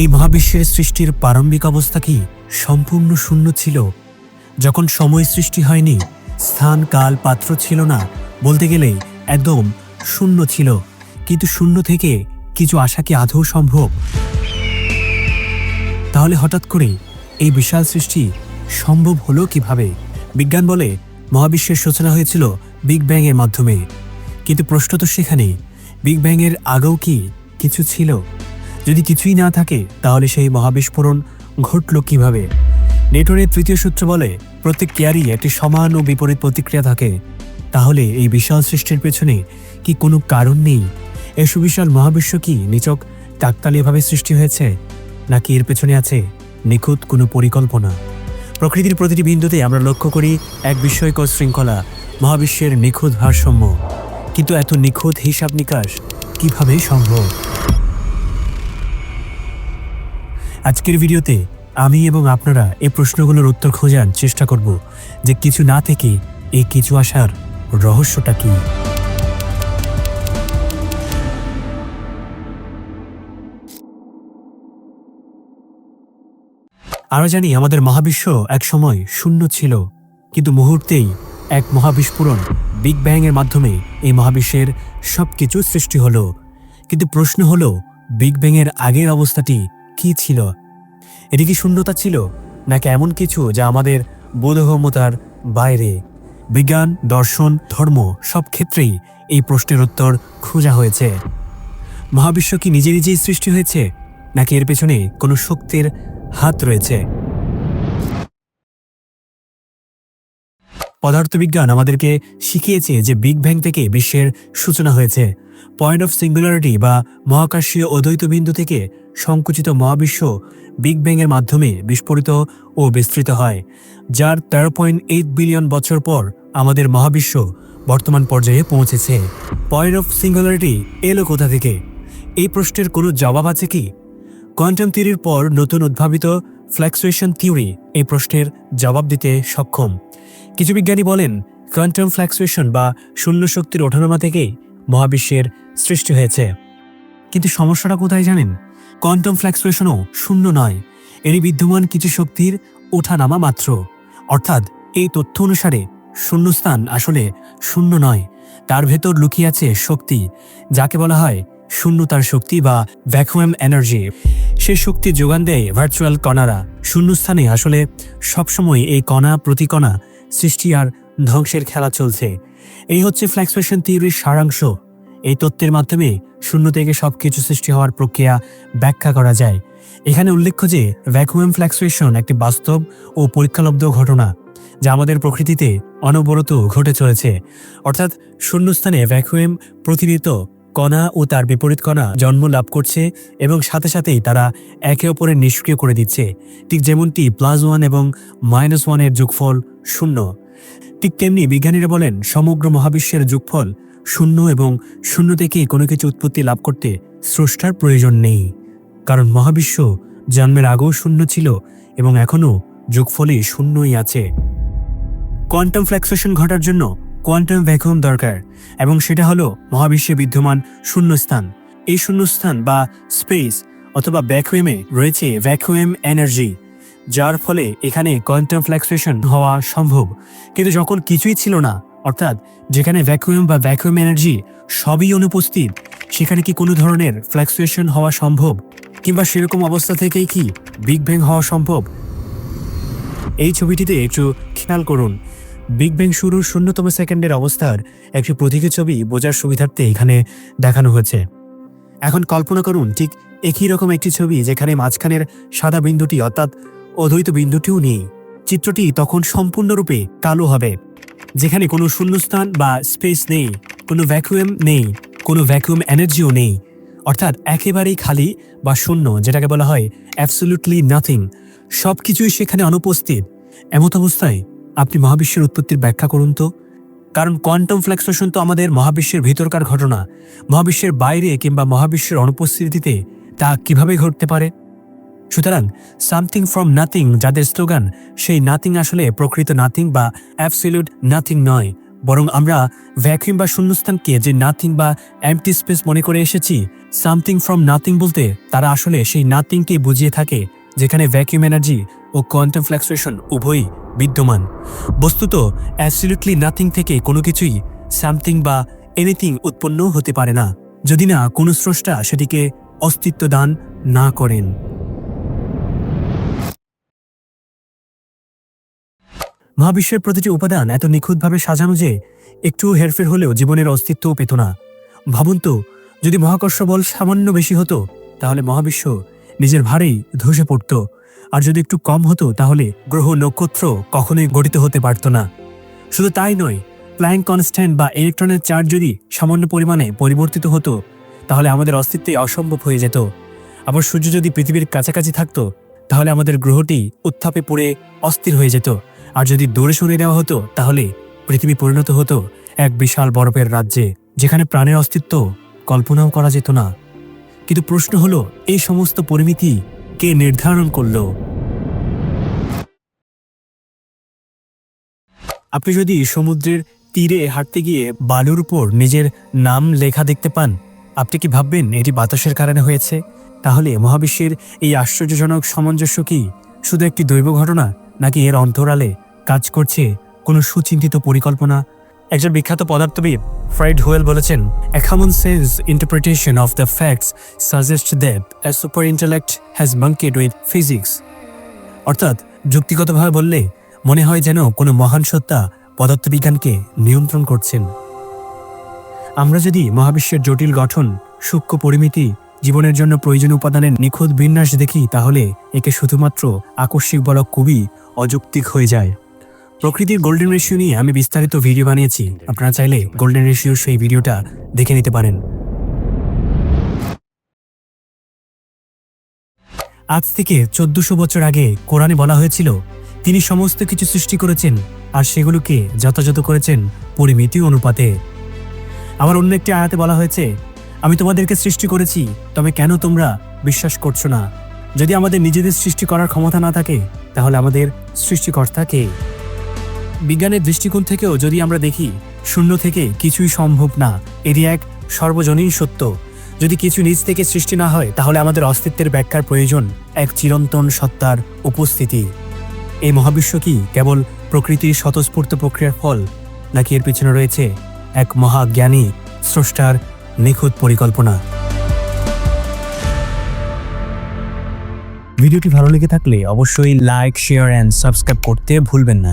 এই মহাবিশ্বের সৃষ্টির প্রারম্ভিক অবস্থা কি সম্পূর্ণ শূন্য ছিল? যখন সময় সৃষ্টি হয়নি, স্থান, কাল, পাত্র ছিল না, বলতে গেলে একদম শূন্য ছিল। কিন্তু শূন্য থেকে কিছু আসা কি আদৌ সম্ভব? তাহলে হঠাৎ করে এই বিশাল সৃষ্টি সম্ভব হলো কীভাবে? বিজ্ঞান বলে মহাবিশ্বের সূচনা হয়েছিল বিগ ব্যাং এর মাধ্যমে। কিন্তু প্রশ্ন তো সেখানে বিগ ব্যাং এর আগেও কি কিছু ছিল? যদি কিছুই না থাকে, তাহলে সেই মহাবিস্ফোরণ ঘটল কীভাবে? নেটনের তৃতীয় সূত্র বলে, প্রত্যেক ক্রিয়ারই একটি সমান ও বিপরীত প্রতিক্রিয়া থাকে। তাহলে এই বিশাল সৃষ্টির পেছনে কি কোনো কারণ নেই? এ সুবিশাল মহাবিশ্ব কি নিচক কাকতালীয়ভাবে সৃষ্টি হয়েছে? নাকি এর পেছনে আছে নিখুঁত কোনো পরিকল্পনা? প্রকৃতির প্রতিটি বিন্দুতে আমরা লক্ষ্য করি এক বিস্ময়কর শৃঙ্খলা, মহাবিশ্বের নিখুঁত ভারসাম্য। কিন্তু এত নিখুঁত হিসাব নিকাশ কীভাবে সম্ভব? আজকের ভিডিওতে আমি এবং আপনারা এই প্রশ্নগুলোর উত্তর খোঁজার চেষ্টা করব যে কিছু না থেকে এই কিছু আসার রহস্যটা কী। আমরা জানি, আমাদের মহাবিশ্ব এক সময় শূন্য ছিল, কিন্তু মুহূর্তেই এক মহাবিস্ফোরণ বিগ ব্যাং এর মাধ্যমে এই মহাবিশ্বের সবকিছু সৃষ্টি হলো। কিন্তু প্রশ্ন হলো বিগ ব্যাং এর আগের অবস্থাটি কি ছিল? এটি কি শূন্যতা ছিল, নাকি এমন কিছু যা আমাদের বোধগম্যতার বাইরে? বিজ্ঞান, দর্শন, ধর্ম সব ক্ষেত্রেই এই প্রশ্নের উত্তর খোঁজা হয়েছে। মহাবিশ্ব কি নিজে নিজেই সৃষ্টি হয়েছে, নাকি এর পেছনে কোনো শক্তির হাত রয়েছে? পদার্থবিজ্ঞান আমাদেরকে শিখিয়েছে যে বিগ ব্যাং থেকে বিশ্বের সূচনা হয়েছে। পয়েন্ট অফ সিঙ্গুলারিটি বা মহাকাশীয় অদ্বৈত বিন্দু থেকে সংকুচিত মহাবিশ্ব বিগ ব্যাং এর মাধ্যমে বিস্ফোরিত ও বিস্তৃত হয়, যার তেরো পয়েন্ট এইট বিলিয়ন বছর পর আমাদের মহাবিশ্ব বর্তমান পর্যায়ে পৌঁছেছে। পয়েন্ট অফ সিঙ্গুলারিটি এলো কোথা থেকে? এই প্রশ্নের কোনো জবাব আছে কি? কোয়ান্টাম থিওরির পর নতুন উদ্ভাবিত ফ্ল্যাক্সুয়েশন থিওরি এই প্রশ্নের জবাব দিতে সক্ষম। কিছু বিজ্ঞানী বলেন, কোয়ান্টাম ফ্ল্যাক্সুয়েশন বা শূন্য শক্তির ওঠানামা থেকেই মহাবিশ্বের সৃষ্টি হয়েছে। কিন্তু সমস্যাটা কোথায় জানেন? কোয়ান্টাম ফ্ল্যাক্সুয়েশনও শূন্য নয়। এরই বিদ্যমান কিছু শক্তির ওঠানামা মাত্র। অর্থাৎ এই তথ্য অনুসারে শূন্যস্থান আসলে শূন্য নয়। তার ভেতর লুকিয়ে আছে শক্তি, যাকে বলা হয় শূন্যতার শক্তি বা ভ্যাকুয়াম এনার্জি সে শক্তি যোগান দেয় ভার্চুয়াল কণারা। শূন্যস্থানে আসলে সবসময় এই কণা প্রতি কণা সৃষ্টি আর ধ্বংসের খেলা চলছে। এই হচ্ছে ফ্ল্যাক্সুয়েশন থিওরির সারাংশ। এই তত্ত্বের মাধ্যমে শূন্য থেকে সব কিছু সৃষ্টি হওয়ার প্রক্রিয়া ব্যাখ্যা করা যায়। এখানে উল্লেখ্য যে ভ্যাকুয়াম ফ্ল্যাক্সুয়েশন একটি বাস্তব ও পরীক্ষালব্ধ ঘটনা, যা আমাদের প্রকৃতিতে অনবরত ঘটে চলেছে। অর্থাৎ শূন্যস্থানে ভ্যাকুয়াম প্রতিনিয়ত কণা ও তার বিপরীত কণা জন্ম লাভ করছে এবং সাথে সাথেই তারা একে অপরের নিষ্ক্রিয় করে দিচ্ছে। ঠিক যেমনটি প্লাস ওয়ান এবং মাইনাস ওয়ানের যোগফল শূন্য। ঠিক তেমনি বিজ্ঞানীরা বলেন, সমগ্র মহাবিশ্বের যোগফল শূন্য এবং শূন্য থেকে কোনো কিছু উৎপত্তি লাভ করতে স্রষ্টার প্রয়োজন নেই। কারণ মহাবিশ্ব জন্মের আগেও শূন্য ছিল এবং এখনও যোগফলই শূন্যই আছে। কোয়ান্টাম ফ্ল্যাক্সুয়েশন ঘটার জন্য কোয়ান্টাম ভ্যাকুয়াম দরকার এবং সেটা হলো মহাবিশ্বে বিদ্যমান শূন্যস্থান। এই শূন্যস্থান বা স্পেস অথবা ভ্যাকুয়ামে রয়েছে ভ্যাকুয়াম এনার্জি, যার ফলে এখানে কোয়ান্টাম ফ্ল্যাক্সুয়েশন হওয়া সম্ভব। কিন্তু যখন কিছুই ছিল না অর্থাৎ যেখানে ভ্যাকুয়াম বা ভ্যাকুয়াম এনার্জি সবই অনুপস্থিত, সেখানে কি কোনো ধরনের ফ্ল্যাক্সুয়েশন হওয়া সম্ভব? কিংবা সেরকম অবস্থা থেকেই কি বিগ ব্যাং হওয়া সম্ভব? এই ছবিটিতে একটু খেয়াল করুন। বিগ ব্যাং শুরুর শূন্যতম সেকেন্ডের অবস্থার একটি প্রতীকী ছবি বোঝার সুবিধার্থে এখানে দেখানো হয়েছে। এখন কল্পনা করুন, ঠিক একই রকম একটি ছবি যেখানে মাঝখানের সাদা বিন্দুটি অর্থাৎ অদ্বৈত বিন্দুটিও নেই। চিত্রটি তখন সম্পূর্ণরূপে কালো হবে। যেখানে কোনো শূন্যস্থান বা স্পেস নেই, কোনো ভ্যাকুয়াম নেই, কোনো ভ্যাকুয়াম এনার্জিও নেই। অর্থাৎ একেবারেই খালি বা শূন্য, যেটাকে বলা হয় অ্যাবসলিউটলি নাথিং সব কিছুই সেখানে অনুপস্থিত। এমত অবস্থায় আপনি মহাবিশ্বের উৎপত্তির ব্যাখ্যা করুন তো। কারণ কোয়ান্টাম ফ্ল্যাক্সেশন তো আমাদের মহাবিশ্বের ভিতরকার ঘটনা। মহাবিশ্বের বাইরে কিংবা মহাবিশ্বের অনুপস্থিতিতে তা কীভাবে ঘটতে পারে? সুতরাং সামথিং ফ্রম নাথিং যাদের স্লোগান, সেই নাথিং আসলে প্রকৃত নাথিং বা অ্যাবসলিউট নাথিং নয়। বরং আমরা ভ্যাকুয়াম বা শূন্যস্থানকে যে নাথিং বা অ্যাম্পটি স্পেস মনে করে এসেছি সামথিং ফ্রম নাথিং বলতে তারা আসলে সেই নাথিংকে বুঝিয়ে থাকে, যেখানে ভ্যাকিউম এনার্জি ও কোয়ান্টাম ফ্ল্যাক্সুয়েশন উভয়ই বিদ্যমান। বস্তুত অ্যাবসলিউটলি নাথিং থেকে কোনো কিছুই সামথিং বা এনিথিং উৎপন্ন হতে পারে না, যদি না কোনো স্রষ্টা সেটিকে অস্তিত্ব দান না করেন। মহাবিশ্বের প্রতিটি উপাদান এত নিখুঁতভাবে সাজানো যে একটু হেরফের হলেও জীবনের অস্তিত্বও পেত না। ভাবুন তো, যদি মহাকর্ষ বল সামান্য বেশি হতো, তাহলে মহাবিশ্ব নিজের ভারেই ধসে পড়ত। আর যদি একটু কম হতো, তাহলে গ্রহ নক্ষত্র কখনোই গঠিত হতে পারত না। শুধু তাই নয়, প্ল্যাঙ্ক কনস্ট্যান্ট বা ইলেকট্রনের চার্জ যদি সামান্য পরিমাণে পরিবর্তিত হতো, তাহলে আমাদের অস্তিত্বে অসম্ভব হয়ে যেত। আবার সূর্য যদি পৃথিবীর কাছাকাছি থাকতো, তাহলে আমাদের গ্রহটি উত্থাপে পড়ে অস্থির হয়ে যেত। আর যদি দূরে সরিয়ে দেওয়া হতো, তাহলে পৃথিবী পরিণত হতো এক বিশাল বরফের রাজ্যে, যেখানে প্রাণের অস্তিত্ব কল্পনাও করা যেত না। কিন্তু প্রশ্ন হলো, এই সমস্ত পরিমিতি কে নির্ধারণ করল? আপনি যদি সমুদ্রের তীরে হাঁটতে গিয়ে বালুর উপর নিজের নাম লেখা দেখতে পান, আপনি কি ভাববেন এটি বাতাসের কারণে হয়েছে? তাহলে মহাবিশ্বের এই আশ্চর্যজনক সামঞ্জস্য কি? শুধু একটি দৈব ঘটনা? নাকি এর অন্তরালে কাজ করছে কোনো সুচিন্তিত পরিকল্পনা? একজন বিখ্যাত পদার্থবিদ ফ্রাইড হুয়েল, বলেছেন a common sense interpretation of the facts suggest that a superintellect has monkeyed with physics অর্থাৎ, যুক্তিগতভাবে বললে, মনে হয় যেন কোনো মহান সত্তা পদার্থবিজ্ঞানকে নিয়ন্ত্রণ করছেন। আমরা যদি মহাবিশ্বের জটিল গঠন, সূক্ষ্ম পরিমিতি, জীবনের জন্য প্রয়োজনীয় উপাদানের নিখুঁত বিন্যাস দেখি, তাহলে একে শুধুমাত্র আকস্মিক বলা খুবই অযৌক্তিক হয়ে যায়। প্রকৃতির গোল্ডেন রেশিও নিয়ে আমি বিস্তারিত ভিডিও বানিয়েছি। আপনারা চাইলে গোল্ডেন রেশিওর সেই ভিডিওটা দেখে নিতে পারেন। আজ থেকে চোদ্দশো বছর আগে কোরআনে বলা হয়েছিল, তিনি সমস্ত কিছু সৃষ্টি করেছেন আর সেগুলোকে যথাযথ করেছেন পরিমিতি অনুপাতে। আবার অন্য একটি আয়াতে বলা হয়েছে, আমি তোমাদেরকে সৃষ্টি করেছি, তবে কেন তোমরা বিশ্বাস করছ না? যদি আমাদের নিজেদের সৃষ্টি করার ক্ষমতা না থাকে, তাহলে আমাদের সৃষ্টিকর্তা কে বিজ্ঞানের দৃষ্টিকোণ থেকেও যদি আমরা দেখি, শূন্য থেকে কিছুই সম্ভব না। এটি এক সর্বজনীন সত্য। যদি কিছু নিজ থেকে সৃষ্টি না হয়, তাহলে আমাদের অস্তিত্বের ব্যাখ্যার প্রয়োজন এক চিরন্তন সত্তার উপস্থিতি। এই মহাবিশ্ব কি কেবল প্রকৃতির স্বতঃস্ফূর্ত প্রক্রিয়ার ফল, নাকি এর পিছনে রয়েছে এক মহাজ্ঞানী স্রষ্টার নিখুঁত পরিকল্পনা? ভিডিওটি ভালো লেগে থাকলে অবশ্যই লাইক শেয়ার অ্যান্ড সাবস্ক্রাইব করতে ভুলবেন না।